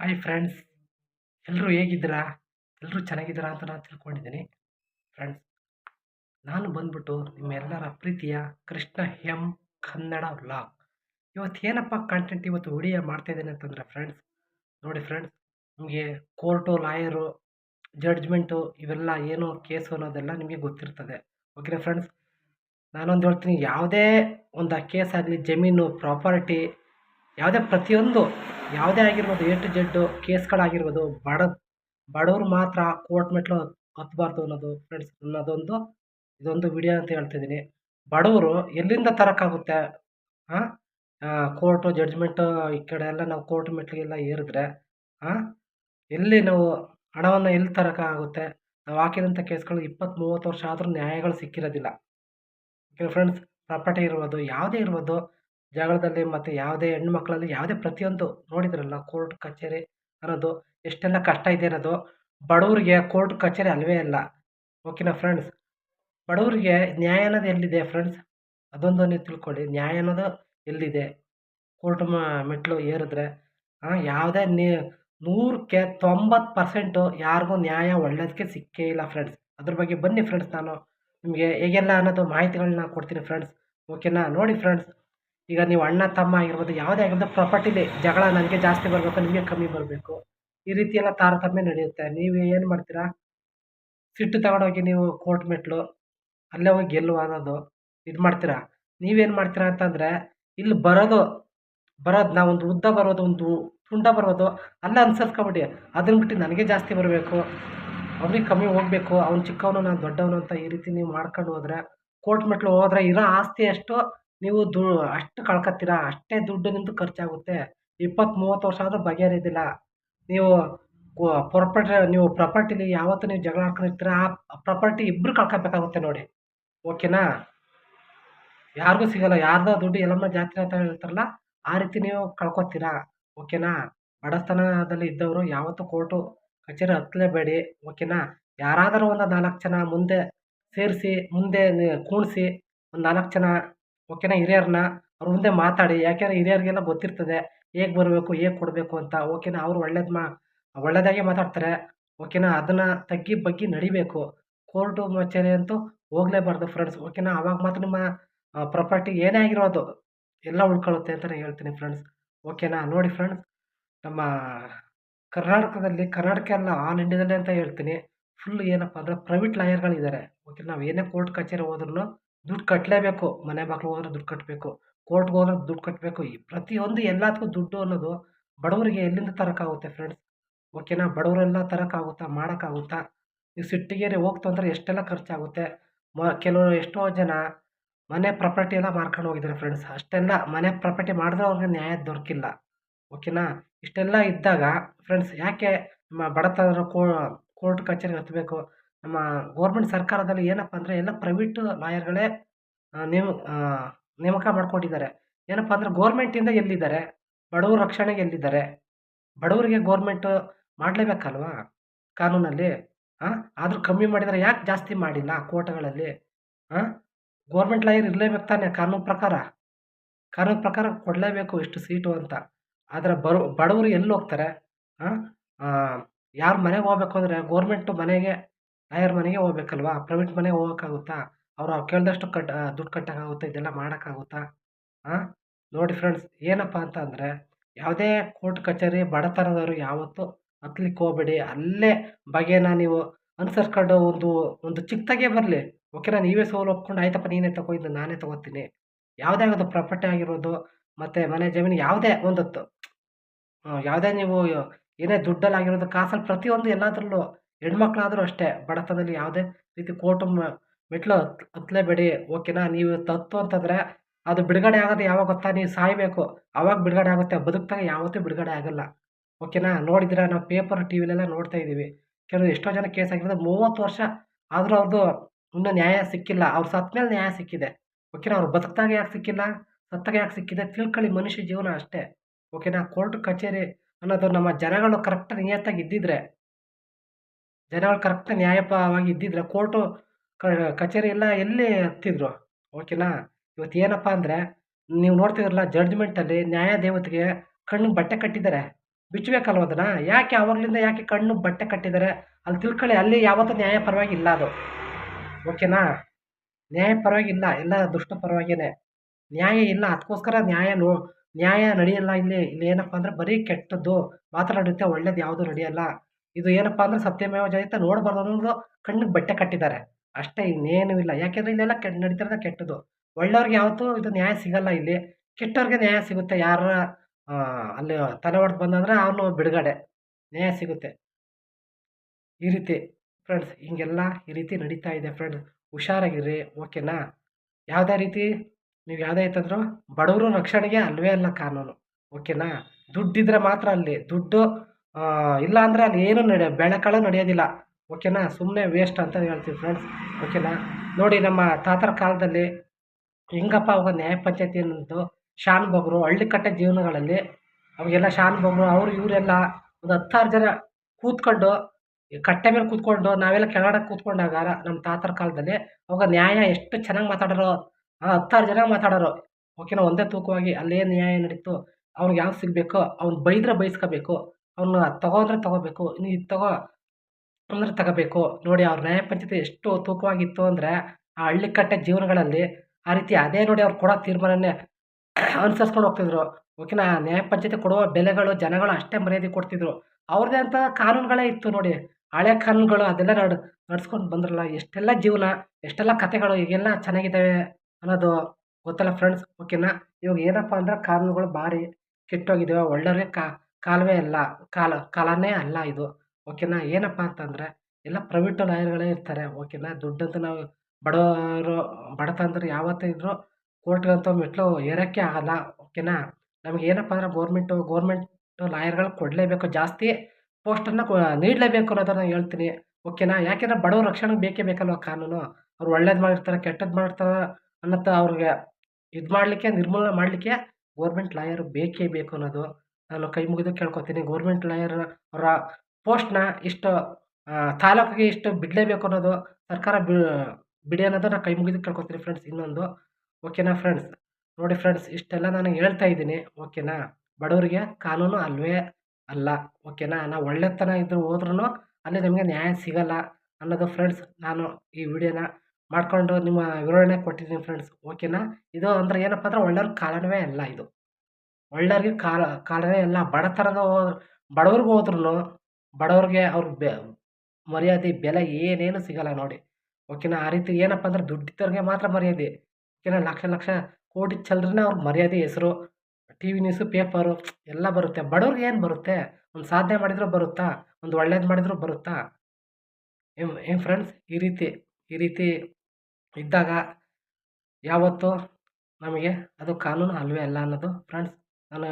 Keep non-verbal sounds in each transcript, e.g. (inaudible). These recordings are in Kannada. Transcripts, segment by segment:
ಹಾಯ್ ಫ್ರೆಂಡ್ಸ್ ಎಲ್ಲರೂ ಹೇಗಿದ್ದೀರಾ? ಎಲ್ಲರೂ ಚೆನ್ನಾಗಿದ್ದೀರಾ ಅಂತ ನಾನು ತಿಳ್ಕೊಂಡಿದ್ದೀನಿ. ಫ್ರೆಂಡ್ಸ್ ನಾನು ಬಂದ್ಬಿಟ್ಟು ನಿಮ್ಮೆಲ್ಲರ ಪ್ರೀತಿಯ ಕೃಷ್ಣ ಎಂ ಕನ್ನಡ ವ್ಲಾಗ್ ಇವತ್ತು ಏನಪ್ಪ ಕಂಟೆಂಟ್ ಇವತ್ತು ವಿಡಿಯೋ ಮಾಡ್ತಾಯಿದ್ದೀನಿ ಅಂತಂದರೆ ಫ್ರೆಂಡ್ಸ್ ನೋಡಿ ಫ್ರೆಂಡ್ಸ್ ನಿಮಗೆ ಕೋರ್ಟು ಲಾಯರು ಜಡ್ಜ್ಮೆಂಟು ಇವೆಲ್ಲ ಏನು ಕೇಸು ಅನ್ನೋದೆಲ್ಲ ನಿಮಗೆ ಗೊತ್ತಿರ್ತದೆ. ಓಕೆನಾ ಫ್ರೆಂಡ್ಸ್ ನಾನೊಂದು ಹೇಳ್ತೀನಿ, ಯಾವುದೇ ಒಂದು ಕೇಸ್ ಆಗಲಿ, ಜಮೀನು ಪ್ರಾಪರ್ಟಿ ಯಾವುದೇ ಪ್ರತಿಯೊಂದು, ಯಾವುದೇ ಆಗಿರ್ಬೋದು ಎ ಟು ಜೆಡ್ಡು ಕೇಸ್ಗಳಾಗಿರ್ಬೋದು, ಬಡ, ಬಡವ್ರು ಮಾತ್ರ ಕೋರ್ಟ್ ಮೆಟ್ಲು ಹತ್ಬಾರ್ದು ಅನ್ನೋದು ಫ್ರೆಂಡ್ಸ್ ಅನ್ನೋದೊಂದು, ಇದೊಂದು ವಿಡಿಯೋ ಅಂತ ಹೇಳ್ತಿದ್ದೀನಿ ಬಡವರು ಎಲ್ಲಿಂದ ತರೋಕ್ಕಾಗುತ್ತೆ? ಹಾಂ ಕೋರ್ಟು ಜಡ್ಜ್ಮೆಂಟು ಈ ಕಡೆ ಎಲ್ಲ ನಾವು ಕೋರ್ಟ್ ಮೆಟ್ಲಿಗೆಲ್ಲ ಏರಿದ್ರೆ ಹಾಂ ಎಲ್ಲಿ ನಾವು ಹಣವನ್ನು ಎಲ್ಲಿ ತರೋಕ್ಕಾಗುತ್ತೆ ನಾವು ಹಾಕಿದಂಥ ಕೇಸ್ಗಳು ಇಪ್ಪತ್ತು ಮೂವತ್ತು ವರ್ಷ ಆದರೂ ನ್ಯಾಯಗಳು ಸಿಕ್ಕಿರೋದಿಲ್ಲ. ಫ್ರೆಂಡ್ಸ್ ಪ್ರಾಪರ್ಟಿ ಇರ್ಬೋದು, ಯಾವುದೇ ಇರ್ಬೋದು ಜಗಳದಲ್ಲಿ ಮತ್ತು ಯಾವುದೇ ಹೆಣ್ಣು ಮಕ್ಕಳಲ್ಲಿ ಯಾವುದೇ ಪ್ರತಿಯೊಂದು ನೋಡಿದ್ರಲ್ಲ ಕೋರ್ಟ್ ಕಚೇರಿ ಅನ್ನೋದು ಎಷ್ಟೆಲ್ಲ ಕಷ್ಟ ಇದೆ ಅನ್ನೋದು ಬಡವರಿಗೆ ಕೋರ್ಟ್ ಕಚೇರಿ ಅಲ್ವೇ ಅಲ್ಲ. ಓಕೆನಾ ಫ್ರೆಂಡ್ಸ್? ಬಡವರಿಗೆ ನ್ಯಾಯ ಅನ್ನೋದು ಎಲ್ಲಿದೆ ಫ್ರೆಂಡ್ಸ್? ಅದೊಂದು ನೀವು ತಿಳ್ಕೊಳ್ಳಿ. ನ್ಯಾಯ ಅನ್ನೋದು ಎಲ್ಲಿದೆ? ಕೋರ್ಟ್ ಮೆಟ್ಲು ಏರಿದ್ರೆ ಯಾವುದೇ ನೀ, ನೂರಕ್ಕೆ ತೊಂಬತ್ತು ಪರ್ಸೆಂಟು ಯಾರಿಗೂ ನ್ಯಾಯ ಒಳ್ಳೇದಕ್ಕೆ ಸಿಕ್ಕೇ ಇಲ್ಲ ಫ್ರೆಂಡ್ಸ್. ಅದ್ರ ಬಗ್ಗೆ ಬನ್ನಿ ಫ್ರೆಂಡ್ಸ್ ನಾನು ನಿಮಗೆ ಹೇಗೆಲ್ಲ ಅನ್ನೋದು ಮಾಹಿತಿಗಳನ್ನ ಕೊಡ್ತೀನಿ ಫ್ರೆಂಡ್ಸ್. ಓಕೆನಾ? ನೋಡಿ ಫ್ರೆಂಡ್ಸ್ ಈಗ ನೀವು ಅಣ್ಣ, ತಮ್ಮ ಆಗಿರ್ಬೋದು, ಯಾವುದೇ ಆಗಿರ್ಬೋದು ಪ್ರಾಪರ್ಟಿಲಿ ಜಗಳ ನನಗೆ ಜಾಸ್ತಿ ಬರಬೇಕು, ನಿಮಗೆ ಕಮ್ಮಿ ಬರಬೇಕು. ಈ ರೀತಿ ಎಲ್ಲ ತಾರತಮ್ಯ ನಡೆಯುತ್ತೆ. ನೀವು ಏನು ಮಾಡ್ತೀರಾ? ಸಿಟ್ಟು ತಗೊಂಡೋಗಿ ನೀವು ಕೋರ್ಟ್ ಮೆಟ್ಲು, ಅಲ್ಲೇ ಹೋಗಿ ಗೆಲ್ಲುವ ಅನ್ನೋದು ಇದು ಮಾಡ್ತೀರಾ? ನೀವೇನು ಮಾಡ್ತೀರಾ ಅಂತಂದರೆ, ಇಲ್ಲಿ ಬರೋದು ಬರೋದು ಒಂದು ಉದ್ದ ಬರೋದು, ಒಂದು ತುಂಡ ಬರೋದು, ಅಲ್ಲ ಅನ್ಸರ್ಸ್ಕೊಬಿಟ್ಟು ಅದನ್ನ ಬಿಟ್ಟು ನನಗೆ ಜಾಸ್ತಿ ಬರಬೇಕು ಅವ್ರಿಗೆ ಕಮ್ಮಿ ಹೋಗಬೇಕು, ಅವ್ನು ಚಿಕ್ಕವನು, ನಾನು ದೊಡ್ಡವನು ಅಂತ ಈ ರೀತಿ ನೀವು ಮಾಡ್ಕೊಂಡು ಹೋದರೆ, ಕೋರ್ಟ್ ಮೆಟ್ಲು ಹೋದ್ರೆ ಇರೋ ಆಸ್ತಿ ಅಷ್ಟು ನೀವು ದು, ಅಷ್ಟು ಕಳ್ಕೊತೀರ ಅಷ್ಟೇ ದುಡ್ಡು ನಿಮ್ಮದು ಖರ್ಚಾಗುತ್ತೆ. ಇಪ್ಪತ್ತು ಮೂವತ್ತು ವರ್ಷ ಆದರೂ ಬಗೆಹರಿಯೋದಿಲ್ಲ. ನೀವು ಪ್ರಾಪರ್ಟಿ ನೀವು ಪ್ರಾಪರ್ಟಿಲಿ ಯಾವತ್ತು ನೀವು ಜಗಳ ಆಡ್ಕೊಂಡಿರ್ತೀರ, ಆ ಪ್ರಾಪರ್ಟಿ ಇಬ್ಬರು ಕಳ್ಕೊಬೇಕಾಗುತ್ತೆ ನೋಡಿ. ಓಕೆನಾ ಯಾರಿಗೂ ಸಿಗಲ್ಲ, ಯಾರ್ದೋ ದುಡ್ಡು ಎಲ್ಲಮ್ಮ ಜಾತ್ರೆ ಅಂತ ಹೇಳ್ತಾರಲ್ಲ, ಆ ರೀತಿ ನೀವು ಕಳ್ಕೊತೀರಾ ಓಕೆನಾ ಬಡತನದಲ್ಲಿ ಇದ್ದವರು ಯಾವತ್ತೂ ಕೋರ್ಟು ಕಚೇರಿ ಹತ್ತಲೇಬೇಡಿ. ಓಕೆನಾ ಯಾರಾದರೂ ಒಂದು ನಾಲ್ಕು ಜನ ಮುಂದೆ ಸೇರಿಸಿ, ಮುಂದೆ ಕೂಣಿಸಿ ಒಂದು ನಾಲ್ಕು ಜನ ಓಕೆನಾ ಹಿರಿಯರನ್ನ ಅವ್ರ ಮುಂದೆ ಮಾತಾಡಿ. ಯಾಕೆಂದರೆ ಹಿರಿಯರಿಗೆಲ್ಲ ಗೊತ್ತಿರ್ತದೆ. ಹೇಗೆ ಬರಬೇಕು, ಹೇಗೆ ಕೊಡಬೇಕು ಅಂತ. ಓಕೆನಾ? ಅವ್ರು ಒಳ್ಳೇದು ಮಾ ಒಳ್ಳೆಯದಾಗೆ ಮಾತಾಡ್ತಾರೆ. ಓಕೆನಾ? ಅದನ್ನು ತಗ್ಗಿ ಬಗ್ಗಿ ನಡಿಬೇಕು. ಕೋರ್ಟು ಕಚೇರಿ ಅಂತೂ ಹೋಗಲೇಬಾರ್ದು ಫ್ರೆಂಡ್ಸ್. ಓಕೆನಾ? ಅವಾಗ ಮಾತ್ರ ನಿಮ್ಮ ಪ್ರಾಪರ್ಟಿ ಏನೇ ಆಗಿರೋದು, ಎಲ್ಲ ಉಳ್ಕೊಳ್ಳುತ್ತೆ ಅಂತಲೇ ಹೇಳ್ತೀನಿ ಫ್ರೆಂಡ್ಸ್. ಓಕೆನಾ? ನೋಡಿ ಫ್ರೆಂಡ್ಸ್, ನಮ್ಮ ಕರ್ನಾಟಕದಲ್ಲಿ, ಕರ್ನಾಟಕ ಎಲ್ಲ ಆಲ್ ಇಂಡಿಯಾದಲ್ಲೇ ಅಂತ ಹೇಳ್ತೀನಿ. ಫುಲ್ ಏನಪ್ಪ ಅಂದರೆ ಪ್ರೈವೇಟ್ ಲಾಯರ್ಗಳಿದ್ದಾರೆ. ಓಕೆ ನಾವು ಏನೇ ಕೋರ್ಟ್ ಕಚೇರಿ ಹೋದ್ರೂ ದುಡ್ಡು ಕಟ್ಟಲೇಬೇಕು ಮನೆ ಬಾಗಿಲು ಹೋದ್ರೆ ದುಡ್ಡು ಕಟ್ಟಬೇಕು ಕೋರ್ಟ್ಗೆ ಹೋದ್ರೆ ದುಡ್ಡು ಕಟ್ಟಬೇಕು ಈ ಪ್ರತಿಯೊಂದು ಎಲ್ಲದಕ್ಕೂ ದುಡ್ಡು ಅನ್ನೋದು ಬಡವರಿಗೆ ಎಲ್ಲಿಂದ ತರೋಕ್ಕಾಗುತ್ತೆ ಫ್ರೆಂಡ್ಸ್ ಓಕೆನಾ ಬಡವರೆಲ್ಲ ತರೋಕ್ಕಾಗುತ್ತಾ, ಮಾಡೋಕ್ಕಾಗುತ್ತಾ? ನೀವು ಸಿಟ್ಟಿಗೆರೆ ಹೋಗ್ತು ಅಂದರೆ ಎಷ್ಟೆಲ್ಲ ಖರ್ಚಾಗುತ್ತೆ? ಮ, ಕೆಲವರು ಎಷ್ಟೋ ಜನ ಮನೆ ಪ್ರಾಪರ್ಟಿ ಎಲ್ಲ ಮಾರ್ಕೊಂಡು ಹೋಗಿದ್ದಾರೆ ಫ್ರೆಂಡ್ಸ್ ಅಷ್ಟೆಲ್ಲ ಮನೆ ಪ್ರಾಪರ್ಟಿ ಮಾಡಿದ್ರೆ ಅವ್ರಿಗೆ ನ್ಯಾಯ ದೊರಕಿಲ್ಲ. ಓಕೆನಾ ಇಷ್ಟೆಲ್ಲ ಇದ್ದಾಗ ಫ್ರೆಂಡ್ಸ್ ಯಾಕೆ ನಮ್ಮ ಬಡತನ ಕೋರ್ಟ್ ಕಚೇರಿಗೆ ಹತ್ತಬೇಕು ನಮ್ಮ ಗೋರ್ಮೆಂಟ್ ಸರ್ಕಾರದಲ್ಲಿ ಏನಪ್ಪ ಅಂದರೆ ಎಲ್ಲ ಪ್ರೈವೇಟ್ ಲಾಯರ್ಗಳೇ ನೇಮ ನೇಮಕ ಮಾಡ್ಕೊಂಡಿದ್ದಾರೆ ಏನಪ್ಪ ಅಂದರೆ ಗೋರ್ಮೆಂಟಿಂದ ಎಲ್ಲಿದ್ದಾರೆ? ಬಡವರ ರಕ್ಷಣೆಗೆ ಎಲ್ಲಿದ್ದಾರೆ? ಬಡವರಿಗೆ ಗೋರ್ಮೆಂಟು ಮಾಡಲೇಬೇಕಲ್ವಾ ಕಾನೂನಲ್ಲಿ? ಹಾಂ ಆದರೂ ಕಮ್ಮಿ ಮಾಡಿದರೆ ಯಾಕೆ ಜಾಸ್ತಿ ಮಾಡಿಲ್ಲ ಕೋರ್ಟ್ಗಳಲ್ಲಿ ಹಾಂ ಗೋರ್ಮೆಂಟ್ ಲಾಯರ್ ಇರಲೇಬೇಕು ತಾನೆ ಕಾನೂನು ಪ್ರಕಾರ. ಕಾನೂನು ಪ್ರಕಾರ ಕೊಡಲೇಬೇಕು ಇಷ್ಟು ಸೀಟು ಅಂತ. ಆದರೆ ಬರು, ಬಡವರು ಎಲ್ಲಿ ಹೋಗ್ತಾರೆ? ಹಾಂ ಯಾರು ಮನೆಗೆ ಹೋಗ್ಬೇಕು ಅಂದರೆ ಗೋರ್ಮೆಂಟು ಮನೆಗೆ ಲಾಯರ್ ಮನೆಗೆ ಹೋಗ್ಬೇಕಲ್ವಾ? ಪ್ರೈವೇಟ್ ಮನೆಗೆ ಹೋಗೋಕ್ಕಾಗುತ್ತಾ? ಅವ್ರು ಕೇಳಿದಷ್ಟು ಕಟ್ ದುಡ್ಡು ಕಟ್ಟೋಕ್ಕಾಗುತ್ತಾ ಇದೆಲ್ಲ ಮಾಡೋಕ್ಕಾಗುತ್ತಾ? ಹಾಂ ನೋಡಿ ಫ್ರೆಂಡ್ಸ್ ಏನಪ್ಪ ಅಂತ ಅಂದರೆ, ಯಾವುದೇ ಕೋರ್ಟ್ ಕಚೇರಿ ಬಡತನದವರು ಯಾವತ್ತೂ ಹತ್ಲಿಕ್ಕೆ ಹೋಗ್ಬೇಡಿ. ಅಲ್ಲೇ ಬಗೆನ ನೀವು ಅನುಸರಿಸ್ಕೊಂಡು ಒಂದು ಒಂದು ಚಿಕ್ಕದಾಗೆ ಬರಲಿ. ಓಕೆನಾ? ನೀವೇ ಸೋಲು ಒಪ್ಕೊಂಡು, ಆಯ್ತಪ್ಪ, ನೀನೇ ತಗೋ, ಇದು ನಾನೇ ತಗೋತೀನಿ. ಯಾವುದೇ ಆಗೋದು ಪ್ರಾಪರ್ಟಿ ಆಗಿರೋದು, ಮತ್ತು ಮನೆ ಜಮೀನು ಯಾವುದೇ ಒಂದತ್ತು. ಯಾವುದೇ ನೀವು ಏನೇ ದುಡ್ಡಲ್ಲಿ ಆಗಿರೋದು ಕಾಸಲ್ಲಿ ಪ್ರತಿಯೊಂದು ಎಲ್ಲದರಲ್ಲೂ ಹೆಣ್ಮಕ್ಳಾದರೂ ಅಷ್ಟೇ, ಬಡತನದಲ್ಲಿ ಯಾವುದೇ ರೀತಿ ಕೋರ್ಟು ಮೆಟ್ಲು ಹತ್ ಹತ್ತಲೇಬೇಡಿ ಓಕೆನಾ ನೀವು ತತ್ತು ಅಂತಂದರೆ ಅದು ಬಿಡುಗಡೆ ಆಗೋದು ಯಾವಾಗ ಗೊತ್ತಾ, ನೀವು ಸಾಯಬೇಕು. ಅವಾಗ ಬಿಡುಗಡೆ ಆಗುತ್ತೆ, ಬದುಕ್ದಾಗ ಯಾವತ್ತೂ ಬಿಡುಗಡೆ ಆಗಲ್ಲ. ಓಕೆನಾ ನೋಡಿದ್ರೆ ನಾವು ಪೇಪರ್ ಟಿ ವಿಲೆಲ್ಲ ನೋಡ್ತಾ ಇದ್ದೀವಿ. ಕೆಲವು ಎಷ್ಟೋ ಜನ ಕೇಸ್ ಆಗಿರೋದು ಮೂವತ್ತು ವರ್ಷ ಆದರೂ ಅವ್ರದ್ದು ಇನ್ನೂ ನ್ಯಾಯ ಸಿಕ್ಕಿಲ್ಲ. ಅವ್ರು ಸತ್ತ ಮೇಲೆ ನ್ಯಾಯ ಸಿಕ್ಕಿದೆ. ಓಕೆನಾ ಅವ್ರು ಬದುಕ್ದಾಗ ಯಾಕೆ ಸಿಕ್ಕಿಲ್ಲ? ಸತ್ತಾಗ ಯಾಕೆ ಸಿಕ್ಕಿದೆ? ತಿಳ್ಕೊಳ್ಳಿ ಮನುಷ್ಯ ಜೀವನ ಅಷ್ಟೇ. ಓಕೆನಾ ಕೋರ್ಟ್ ಕಚೇರಿ ಅನ್ನೋದು ನಮ್ಮ ಜನಗಳು ಕರೆಕ್ಟಾಗಿ ನಿಯತ್ತಾಗಿ ಇದ್ದಿದ್ರೆ ಜನಗಳು ಕರೆಕ್ಟ್ ನ್ಯಾಯಪವಾಗಿ ಇದ್ದಿದ್ರೆ ಕೋರ್ಟು ಕಚೇರಿ ಎಲ್ಲ ಎಲ್ಲಿ ಹತ್ತಿದ್ರು? ಓಕೆನಾ ಇವತ್ತು ಏನಪ್ಪ ಅಂದರೆ, ನೀವು ನೋಡ್ತಿದ್ರಲ್ಲ ಜಡ್ಜ್ಮೆಂಟಲ್ಲಿ ನ್ಯಾಯ ದೇವತೆಗೆ ಕಣ್ಣಿಗೆ ಬಟ್ಟೆ ಕಟ್ಟಿದ್ದಾರೆ. ಬಿಚ್ಚಬೇಕಲ್ವ ಅದನ್ನು? ಯಾಕೆ ಅವಾಗಲಿಂದ ಯಾಕೆ ಕಣ್ಣು ಬಟ್ಟೆ ಕಟ್ಟಿದ್ದಾರೆ? ಅಲ್ಲಿ ತಿಳ್ಕೊಳ್ಳಿ, ಅಲ್ಲಿ ಯಾವತ್ತೂ ನ್ಯಾಯ ಪರವಾಗಿ ಇಲ್ಲ ಅದು. ಓಕೆನಾ ನ್ಯಾಯ ಪರವಾಗಿ ಇಲ್ಲ. ಎಲ್ಲ ದುಷ್ಟ ಪರವಾಗಿಯೇ ನ್ಯಾಯ ಇಲ್ಲ. ಅದಕ್ಕೋಸ್ಕರ ನ್ಯಾಯ ನೋ, ನ್ಯಾಯ ನಡೆಯಲ್ಲ ಇಲ್ಲಿ. ಇಲ್ಲಿ ಏನಪ್ಪ ಅಂದರೆ ಬರೀ ಕೆಟ್ಟದ್ದು. ಮಾತ್ರ ನಡೆಯುತ್ತೆ ಒಳ್ಳೇದು ಯಾವುದು ನಡೆಯಲ್ಲ. ಇದು ಏನಪ್ಪಾ ಅಂದ್ರೆ ಸತ್ಯಮೇವ ಜಯತೆ ನೋಡಬಾರ್ದು ಅನ್ನೋದು ಕಣ್ಣಿಗೆ ಬಟ್ಟೆ ಕಟ್ಟಿದ್ದಾರೆ. ಅಷ್ಟೇ ಇನ್ನೇನು ಇಲ್ಲ. ಯಾಕೆಂದರೆ ಇಲ್ಲೆಲ್ಲ ಕೆ ನಡೀತಿರೋದೇ ಕೆಟ್ಟದು ಒಳ್ಳೆಯವ್ರಿಗೆ ಯಾವತ್ತೂ ಇದು ನ್ಯಾಯ ಸಿಗಲ್ಲ ಇಲ್ಲಿ. ಕೆಟ್ಟವ್ರಿಗೆ ನ್ಯಾಯ ಸಿಗುತ್ತೆ. ಯಾರ ಅಲ್ಲಿ ತಲೆ ಹೊಡೆದು ಬಂದಂದ್ರೆ ಅವನು ಬಿಡುಗಡೆ. ನ್ಯಾಯ ಸಿಗುತ್ತೆ. ಈ ರೀತಿ ಫ್ರೆಂಡ್ಸ್ ಹಿಂಗೆಲ್ಲ ಈ ರೀತಿ ನಡೀತಾ ಇದೆ ಫ್ರೆಂಡ್ಸ್ ಹುಷಾರಾಗಿರಿ ಓಕೆನಾ ಯಾವುದೇ ರೀತಿ? ನೀವು ಯಾವುದೇ ಇತ್ತಂದ್ರೂ ಬಡವರು ರಕ್ಷಣೆಗೆ ಅಲ್ವೇ ಅಲ್ಲ ಕಾನೂನು. ಓಕೆನಾ ದುಡ್ಡಿದ್ರೆ ಮಾತ್ರ ಅಲ್ಲಿ. ದುಡ್ಡು ಇಲ್ಲ ಅಂದರೆ ಅಲ್ಲಿ ಏನೂ ನಡೆಯ ಬೆಳಕಳ ನಡೆಯೋದಿಲ್ಲ. ಓಕೆನಾ? ಸುಮ್ಮನೆ ವೇಸ್ಟ್ ಅಂತ ಹೇಳ್ತೀವಿ ಫ್ರೆಂಡ್ಸ್ ಓಕೆನಾ? ನೋಡಿ ನಮ್ಮ ತಾತರ ಕಾಲದಲ್ಲಿ ಹೆಂಗಪ್ಪ ಅವಾಗ ನ್ಯಾಯ ಪಂಚಾಯತಿ ಅನ್ನೋದು, ಶಾನ್ ಬೊಬ್ರು ಹಳ್ಳಿ ಕಟ್ಟೆ ಜೀವನಗಳಲ್ಲಿ ಅವಾಗೆಲ್ಲ ಶಾನ್ ಬೊಬ್ರು ಅವರು ಇವರೆಲ್ಲ ಒಂದು ಹತ್ತಾರು ಜನ ಕೂತ್ಕೊಂಡು ಕಟ್ಟೆ ಮೇಲೆ ಕೂತ್ಕೊಂಡು, ನಾವೆಲ್ಲ ಕೆಳಗಡೆ ಕೂತ್ಕೊಂಡಾಗ ನಮ್ಮ ತಾತರ ಕಾಲದಲ್ಲಿ ಅವಾಗ ನ್ಯಾಯ ಎಷ್ಟು ಚೆನ್ನಾಗಿ ಮಾತಾಡೋರು? ಹತ್ತಾರು ಜನ ಮಾತಾಡೋರು. ಓಕೆನಾ? ಒಂದೇ ತೂಕವಾಗಿ ಅಲ್ಲೇ ನ್ಯಾಯ ನಡೀತು. ಅವ್ನಿಗೆ ಯಾವ್ದು ಸಿಗಬೇಕು? ಅವ್ನು ಬೈದ್ರೆ ಬೈಸ್ಕೋಬೇಕು. ಅವ್ನು ತಗೋ ತಗೋಬೇಕು, ನೀ ಇದು ತಗೋ ಅಂದರೆ ತಗೋಬೇಕು. ನೋಡಿ ಅವ್ರ ನ್ಯಾಯ ಪಂಚಾಯತಿ ಎಷ್ಟು ತೂಕವಾಗಿತ್ತು ಅಂದರೆ ಆ ಹಳ್ಳಿ ಕಟ್ಟೆ ಜೀವನಗಳಲ್ಲಿ ಆ ರೀತಿ ಅದೇ ನೋಡಿ ಅವ್ರು ಕೊಡೋ ತೀರ್ಮಾನನೇ (clears throat) ಅನುಸರಿಸ್ಕೊಂಡು ಹೋಗ್ತಿದ್ರು. ಓಕೆನಾ? ನ್ಯಾಯ ಪಂಚಾಯತಿ ಕೊಡುವ ಬೆಲೆಗಳು, ಜನಗಳು ಅಷ್ಟೇ ಮರ್ಯಾದೆ ಕೊಡ್ತಿದ್ರು. ಅವ್ರದ್ದೇ ಅಂತ ಕಾನೂನುಗಳೇ ಇತ್ತು ನೋಡಿ. ಹಳೆ ಕಾನೂನುಗಳು ಅದೆಲ್ಲ ನಡ್, ನಡ್ಸ್ಕೊಂಡು ಬಂದ್ರಲ್ಲ, ಎಷ್ಟೆಲ್ಲ ಜೀವನ, ಎಷ್ಟೆಲ್ಲ ಕಥೆಗಳು ಈಗೆಲ್ಲ ಚೆನ್ನಾಗಿದ್ದಾವೆ ಅನ್ನೋದು ಗೊತ್ತಲ್ಲ ಫ್ರೆಂಡ್ಸ್ ಓಕೆನಾ? ಇವಾಗ ಏನಪ್ಪ ಅಂದ್ರೆ ಕಾನೂನುಗಳು ಭಾರಿ ಕೆಟ್ಟೋಗಿದ್ದಾವೆ, ಒಳ್ಳೆಯವ್ರಿಗೆ ಕಾಲವೇ ಅಲ್ಲ, ಕಾಲ, ಕಾಲನೇ ಅಲ್ಲ ಇದು. ಓಕೆನಾ? ಏನಪ್ಪ ಅಂತಂದರೆ, ಎಲ್ಲ ಪ್ರೈವೇಟ್ ಲಾಯರ್ಗಳೇ ಇರ್ತಾರೆ. ಓಕೆನಾ? ದುಡ್ಡಂತ ನಾವು ಬಡವರು, ಬಡತನದವ್ರು ಯಾವತ್ತೇ ಇದ್ದರೂ ಕೋರ್ಟ್ಗಂತೂ ಮೆಟ್ಲು ಏರೋಕ್ಕೆ ಆಗಲ್ಲ. ಓಕೆನಾ? ನಮ್ಗೆ ಏನಪ್ಪ ಅಂದ್ರೆ ಗೋರ್ಮೆಂಟು ಗೋರ್ಮೆಂಟ್ ಲಾಯರ್ಗಳು ಕೊಡಲೇಬೇಕು. ಜಾಸ್ತಿ ಪೋಸ್ಟನ್ನು ನೀಡಲೇಬೇಕು ಅನ್ನೋದನ್ನು ಹೇಳ್ತೀನಿ. ಓಕೆನಾ? ಯಾಕೆಂದರೆ ಬಡವ್ರ ರಕ್ಷಣೆಗೆ ಬೇಕೇ ಬೇಕಲ್ವ ಕಾನೂನು. ಅವ್ರು ಒಳ್ಳೇದು ಮಾಡಿರ್ತಾರೆ ಕೆಟ್ಟದ್ದು ಮಾಡಿರ್ತಾರೆ ಅನ್ನೋದು ಅವ್ರಿಗೆ ಇದು ಮಾಡಲಿಕ್ಕೆ, ನಿರ್ಮೂಲನೆ ಮಾಡಲಿಕ್ಕೆ ಗೋರ್ಮೆಂಟ್ ಲಾಯರ್ ಬೇಕೇ ಬೇಕು ಅನ್ನೋದು. ನಾನು ಕೈ ಮುಗಿದು ಕೇಳ್ಕೊತೀನಿ. ಗೌರ್ಮೆಂಟ್ ಲಾಯರ್ ಅವರ ಪೋಸ್ಟ್ನ ಇಷ್ಟು ತಾಲೂಕಿಗೆ ಇಷ್ಟು ಬಿಡಲೇಬೇಕು ಅನ್ನೋದು ಸರ್ಕಾರ ಬಿಡಿ ಅನ್ನೋದು ನಾನು ಕೈ ಮುಗಿದು ಕೇಳ್ಕೊತೀನಿ ಫ್ರೆಂಡ್ಸ್ ಇನ್ನೊಂದು. ಓಕೆನಾ ಫ್ರೆಂಡ್ಸ್ ನೋಡಿ ಫ್ರೆಂಡ್ಸ್ ಇಷ್ಟೆಲ್ಲ ನಾನು ಹೇಳ್ತಾ ಇದ್ದೀನಿ. ಓಕೆನಾ ಬಡವರಿಗೆ ಕಾನೂನು ಅಲ್ವೇ ಅಲ್ಲ. ಓಕೆನಾ ನಾವು ಒಳ್ಳೆತನ ಇದ್ದರೂ ಹೋದ್ರೂ ಅಲ್ಲಿ ನಿಮಗೆ ನ್ಯಾಯ ಸಿಗಲ್ಲ ಅನ್ನೋದು ಫ್ರೆಂಡ್ಸ್ ನಾನು ಈ ವಿಡಿಯೋನ ಮಾಡಿಕೊಂಡು ನಿಮ್ಮ ವಿವರಣೆ ಕೊಟ್ಟಿದ್ದೀನಿ ಫ್ರೆಂಡ್ಸ್ ಓಕೆನಾ ಇದು ಅಂದರೆ ಏನಪ್ಪ ಅಂದ್ರೆ ಒಳ್ಳೆಯ ಕಾಲವೇ ಅಲ್ಲ ಇದು. ಒಳ್ಳೆಯವ್ರಿಗೆ ಕಾಲ, ಕಾಲವೇ ಎಲ್ಲ ಬಡತನದ ಬಡವ್ರಿಗೆ ಹೋದ್ರೂ ಬಡವ್ರಿಗೆ ಅವ್ರಿಗೆ ಬೆ, ಮರ್ಯಾದೆ, ಬೆಲೆ ಏನೇನು ಸಿಗಲ್ಲ ನೋಡಿ. ಓಕೆನಾ? ಆ ರೀತಿ ಏನಪ್ಪ ಅಂದ್ರೆ ದುಡ್ಡಿದ್ದವ್ರಿಗೆ ಮಾತ್ರ ಮರ್ಯಾದೆ. ಓಕೆನಾ? ಲಕ್ಷ ಲಕ್ಷ ಕೋಟಿ ಚಲ್ರನೇ ಅವ್ರಿಗೆ ಮರ್ಯಾದೆ ಹೆಸರು, ಟಿ ವಿ ನ್ಯೂಸು, ಪೇಪರು ಎಲ್ಲ ಬರುತ್ತೆ. ಬಡವ್ರಿಗೆ ಏನು ಬರುತ್ತೆ? ಒಂದು ಸಾಧನೆ ಮಾಡಿದರೂ ಬರುತ್ತಾ? ಒಂದು ಒಳ್ಳೇದು ಮಾಡಿದರೂ ಬರುತ್ತಾ? ಏನು ಏನು ಫ್ರೆಂಡ್ಸ್ ಈ ರೀತಿ ಈ ರೀತಿ ಇದ್ದಾಗ ಯಾವತ್ತೂ ನಮಗೆ ಅದು ಕಾನೂನು ಅಲ್ವೇ ಅಲ್ಲ ಅನ್ನೋದು ಫ್ರೆಂಡ್ಸ್ ನಾನು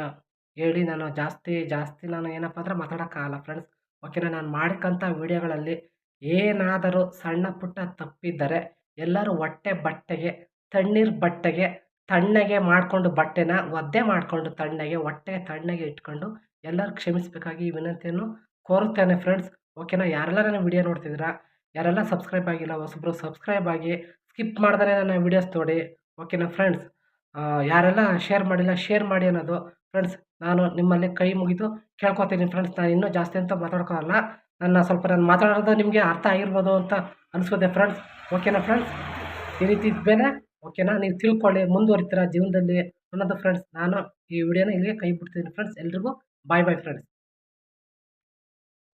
ಹೇಳಿ ನಾನು ಜಾಸ್ತಿ ಜಾಸ್ತಿ ನಾನು ಏನಪ್ಪ ಅಂದರೆ ಮಾತಾಡೋಕ್ಕಾಗಲ್ಲ ಫ್ರೆಂಡ್ಸ್ ಓಕೆನಾ ನಾನು ಮಾಡಿಕ್ಕಂಥ ವೀಡಿಯೋಗಳಲ್ಲಿ ಏನಾದರೂ ಸಣ್ಣ ಪುಟ್ಟ ತಪ್ಪಿದ್ದರೆ ಎಲ್ಲರೂ ಹೊಟ್ಟೆ ಬಟ್ಟೆಗೆ, ತಣ್ಣೀರು ಬಟ್ಟೆಗೆ, ತಣ್ಣಗೆ ಮಾಡಿಕೊಂಡು ಬಟ್ಟೆನ ಒದ್ದೆ ಮಾಡಿಕೊಂಡು ತಣ್ಣಗೆ, ಹೊಟ್ಟೆ ತಣ್ಣಗೆ ಇಟ್ಕೊಂಡು ಎಲ್ಲರೂ ಕ್ಷಮಿಸಬೇಕಾಗಿ ಈ ವಿನಂತಿಯನ್ನು ಕೋರುತ್ತೇನೆ ಫ್ರೆಂಡ್ಸ್ ಓಕೆನಾ ಯಾರೆಲ್ಲ ನನ್ನ ವಿಡಿಯೋ ನೋಡ್ತಿದ್ದೀರಾ, ಯಾರೆಲ್ಲ ಸಬ್ಸ್ಕ್ರೈಬ್ ಆಗಿಲ್ಲ, ಹೊಸಬ್ರು ಸಬ್ಸ್ಕ್ರೈಬ್ ಆಗಿ ಸ್ಕಿಪ್ ಮಾಡ್ದೇ ನನ್ನ ವೀಡಿಯೋಸ್ ನೋಡಿ. ಓಕೆನಾ ಫ್ರೆಂಡ್ಸ್ ಯಾರೆಲ್ಲ ಶೇರ್ ಮಾಡಿಲ್ಲ ಶೇರ್ ಮಾಡಿ ಅನ್ನೋದು ಫ್ರೆಂಡ್ಸ್ ನಾನು ನಿಮ್ಮಲ್ಲಿ ಕೈ ಮುಗಿದು ಕೇಳ್ಕೊತೀನಿ ಫ್ರೆಂಡ್ಸ್ ನಾನು ಇನ್ನೂ ಜಾಸ್ತಿ ಅಂತ ಮಾತಾಡ್ಕೊಳ್ಳಲ್ಲ ನನ್ನ ಸ್ವಲ್ಪ ನಾನು ಮಾತಾಡೋದು ನಿಮಗೆ ಅರ್ಥ ಆಗಿರ್ಬೋದು ಅಂತ ಅನಿಸುತ್ತೆ ಫ್ರೆಂಡ್ಸ್ ಓಕೆನಾ ಫ್ರೆಂಡ್ಸ್ ಈ ರೀತಿ ಇದ್ಮೇಲೆ ಓಕೆನಾ ನೀವು ತಿಳ್ಕೊಳ್ಳಿ, ಮುಂದುವರಿತೀರ ಜೀವನದಲ್ಲಿ ಅನ್ನೋದು ಫ್ರೆಂಡ್ಸ್ ನಾನು ಈ ವಿಡಿಯೋನ ಇಲ್ಲಿಗೆ ಕೈ ಬಿಡ್ತೀನಿ ಫ್ರೆಂಡ್ಸ್ ಎಲ್ರಿಗೂ ಬಾಯ್ ಬಾಯ್ ಫ್ರೆಂಡ್ಸ್